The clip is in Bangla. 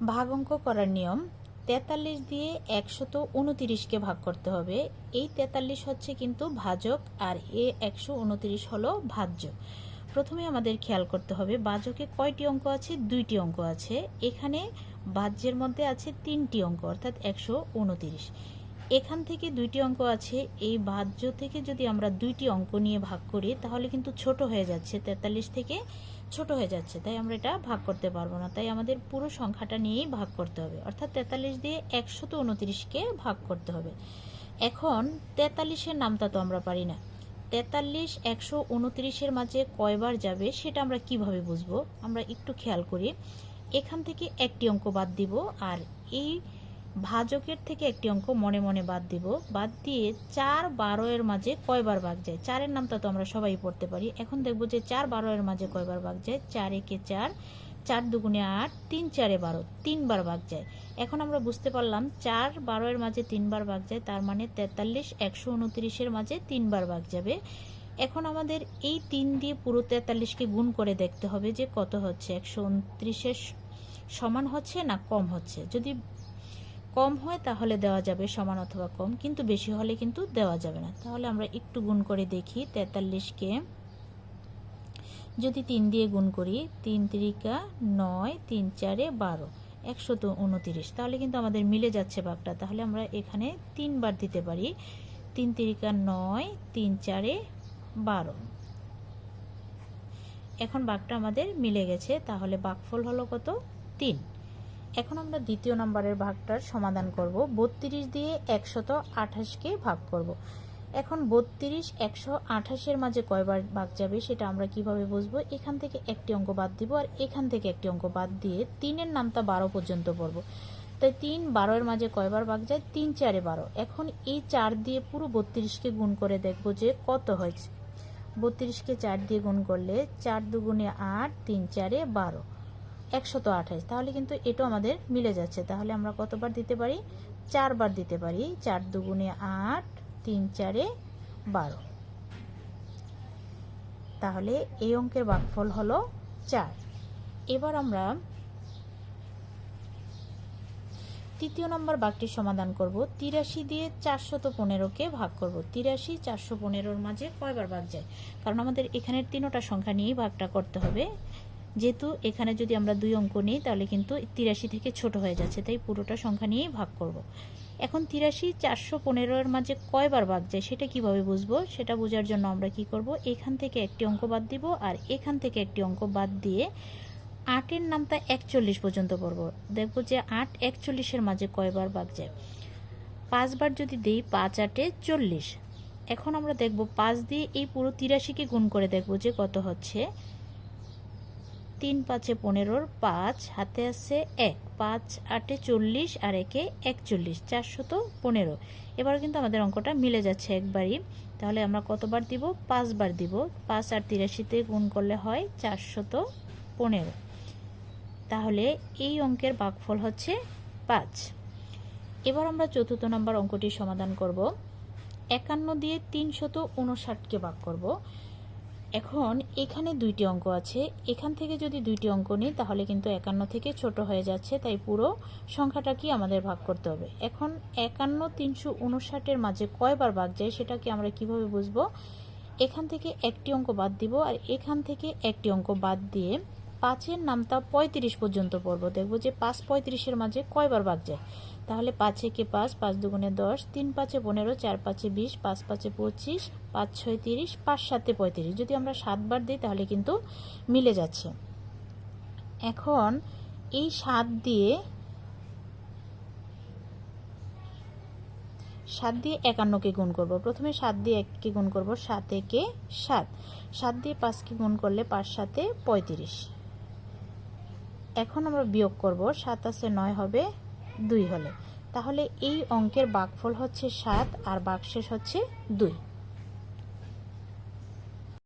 ভাগ অঙ্ক করার নিয়ম, তেতাল্লিশ দিয়ে একশত উনতিরিশকে ভাগ করতে হবে। এই তেতাল্লিশ হচ্ছে কিন্তু ভাজক আর এ একশো উনতিরিশ হলো ভাজ্য। প্রথমে আমাদের খেয়াল করতে হবে, বাজকে কয়টি অঙ্ক আছে? দুইটি অঙ্ক আছে। এখানে বাজ্যের মধ্যে আছে তিনটি অঙ্ক, অর্থাৎ একশো উনতিরিশ। এখান থেকে দুইটি অঙ্ক আছে। এই ভাজ্য থেকে যদি আমরা দুইটি অঙ্ক নিয়ে ভাগ করি, তাহলে কিন্তু ছোট হয়ে যাচ্ছে তেতাল্লিশ থেকে ছোট হয়ে যাচ্ছে, তাই আমরা এটা ভাগ করতে পারব না। তাই আমাদের পুরো সংখ্যাটা নিয়েই ভাগ করতে হবে। অর্থাৎ তেতাল্লিশ দিয়ে একশত উনত্রিশকে ভাগ করতে হবে। এখন তেতাল্লিশের নামটা তো আমরা পারি না। তেতাল্লিশ একশো উনত্রিশের মাঝে কয়বার যাবে সেটা আমরা কীভাবে বুঝব? আমরা একটু খেয়াল করি। এখান থেকে একটি অঙ্ক বাদ দিব, আর এই ভাজকের থেকে একটি অঙ্ক মনে মনে বাদ দিব। বাদ দিয়ে চার বারো এর মাঝে কয়বার ভাগ যায়? চারের নামটা তো আমরা সবাই পড়তে পারি। এখন দেখব যে চার বারো এর মাঝে কয়বার ভাগ যায়? চার একে চার চার দুগুণে আট, তিন চারে বারো, তিনবার ভাগ যায়। এখন আমরা বুঝতে পারলাম চার বারো এর মাঝে তিনবার ভাগ যায়, তার মানে তেতাল্লিশ, একশো উনত্রিশের মাঝে তিনবার ভাগ যাবে। এখন আমাদের এই তিন দিয়ে পুরো তেতাল্লিশকে গুণ করে দেখতে হবে যে কত হচ্ছে? একশো উনত্রিশের সমান হচ্ছে না কম হচ্ছে? যদি কম হয়, তাহলে দেওয়া যাবে সমান অথবা কম, কিন্তু বেশি হলে কিন্তু দেওয়া যাবে না। তাহলে আমরা একটু গুণ করে দেখি, তেতাল্লিশকে যদি তিন দিয়ে গুণ করি, তিন তিরিকা নয়, তিন চারে বারো একশত উনতিরিশ। তাহলে কিন্তু আমাদের মিলে যাচ্ছে ভাগটা। তাহলে আমরা এখানে তিনবার দিতে পারি, তিন তিরিকা নয়, তিন চারে বারো। এখন বাঘটা আমাদের মিলে গেছে, তাহলে বাঘফল হলো কত? তিন। এখন আমরা দ্বিতীয় নম্বরের ভাগটার সমাধান করব। বত্রিশ দিয়ে একশত আঠাশকে ভাগ করব। এখন বত্রিশ একশো আঠাশের মাঝে কয়বার ভাগ যাবে সেটা আমরা কীভাবে বুঝব? এখান থেকে একটি অঙ্ক বাদ দিব আর এখান থেকে একটি অঙ্ক বাদ দিয়ে তিনের নামটা বারো পর্যন্ত পড়ব। তাই তিন বারোর মাঝে কয়বার ভাগ যায়? তিন চারে বারো। এখন এই চার দিয়ে পুরো বত্রিশকে গুণ করে দেখব যে কত হয়েছে। বত্রিশকে চার দিয়ে গুণ করলে চার দুগুণে আট, তিন চারে বারো। একশত আঠাশ। তাহলে কিন্তু এটাও আমাদের মিলে যাচ্ছে। তাহলে আমরা কতবার দিতে পারি? চারবার দিতে পারি। চার দুগুণে আট, তিন চারে বারো। তাহলে এই অঙ্কের ভাগফল হলো চার। এবার আমরা তৃতীয় নম্বর বাঘটির সমাধান করব। তিরাশি দিয়ে চারশত পনেরোকে ভাগ করব। তিরাশি, চারশো পনেরোর মাঝে কয়বার ভাগ যায়? কারণ আমাদের এখানের তিনোটা সংখ্যা নিয়েই ভাগটা করতে হবে। যেহেতু এখানে যদি আমরা দুই অঙ্ক নিই, তাহলে কিন্তু তিরাশি থেকে ছোট হয়ে যাচ্ছে, তাই পুরোটা সংখ্যা নিয়েই ভাগ করব। এখন তিরাশি চারশো পনেরোর মাঝে কয়বার ভাগ যায়, সেটা কীভাবে বুঝব? সেটা বোঝার জন্য আমরা কি করব? এখান থেকে একটি অঙ্ক বাদ দিব, আর এখান থেকে একটি অঙ্ক বাদ দিয়ে আটের নামটা একচল্লিশ পর্যন্ত পড়ব দেখব যে আট একচল্লিশের মাঝে কয়বার ভাগ যায়। পাঁচবার যদি দিই, পাঁচ আটে চল্লিশ। এখন আমরা দেখব পাঁচ দিয়ে এই পুরো তিরাশিকে গুণ করে দেখব যে কত হচ্ছে। তিন পাঁচে পনেরোর, পাঁচ হাতে আছে এক, পাঁচ আটে চল্লিশ আর একে একচল্লিশ, চারশত পনেরো। এবার কিন্তু আমাদের অঙ্কটা মিলে যাচ্ছে একবারই। তাহলে আমরা কতবার দিব? পাঁচবার দিব। পাঁচ আর তিরাশিতে গুণ করলে হয় চারশত পনেরো। তাহলে এই অঙ্কের ভাগফল হচ্ছে পাঁচ। এবার আমরা চতুর্থ নম্বর অঙ্কটি সমাধান করব। একান্ন দিয়ে তিনশত উনষাটকে ভাগ করব। এখন এখানে দুইটি অঙ্ক আছে। এখান থেকে যদি দুইটি অঙ্ক নিই, তাহলে কিন্তু একান্ন থেকে ছোট হয়ে যাচ্ছে, তাই পুরো সংখ্যাটা কি আমাদের ভাগ করতে হবে। এখন একান্ন তিনশো উনষাটের মাঝে কয়বার ভাগ যায়, সেটাকে আমরা কীভাবে বুঝব? এখান থেকে একটি অঙ্ক বাদ দিব, আর এখান থেকে একটি অঙ্ক বাদ দিয়ে পাঁচের নামটা পঁয়ত্রিশ পর্যন্ত পড়ব। দেখব যে পাঁচ পঁয়ত্রিশের মাঝে কয়বার ভাগ যায়? তাহলে পাঁচ একে পাঁচ পাঁচ দুগুণে দশ, তিন পাঁচে পনেরো, চার পাঁচে বিশ, পাঁচ পাঁচে পঁচিশ, পাঁচ ছয় তিরিশ, পাঁচ সাতে পঁয়ত্রিশ। যদি আমরা সাতবার দিই তাহলে কিন্তু মিলে যাচ্ছে। এখন এই সাত দিয়ে সাত দিয়ে একান্নকে গুণ করব। প্রথমে সাত দিয়ে এককে গুণ করব, সাত একে সাত। সাত দিয়ে পাঁচকে গুণ করলে পাঁচ সাতে পঁয়ত্রিশ। এখন আমরা বিয়োগ করব, সাত আছে নয় হবে দুই হলে। তাহলে এই অঙ্কের বাঘফল হচ্ছে সাত আর বাঘশেষ হচ্ছে দুই।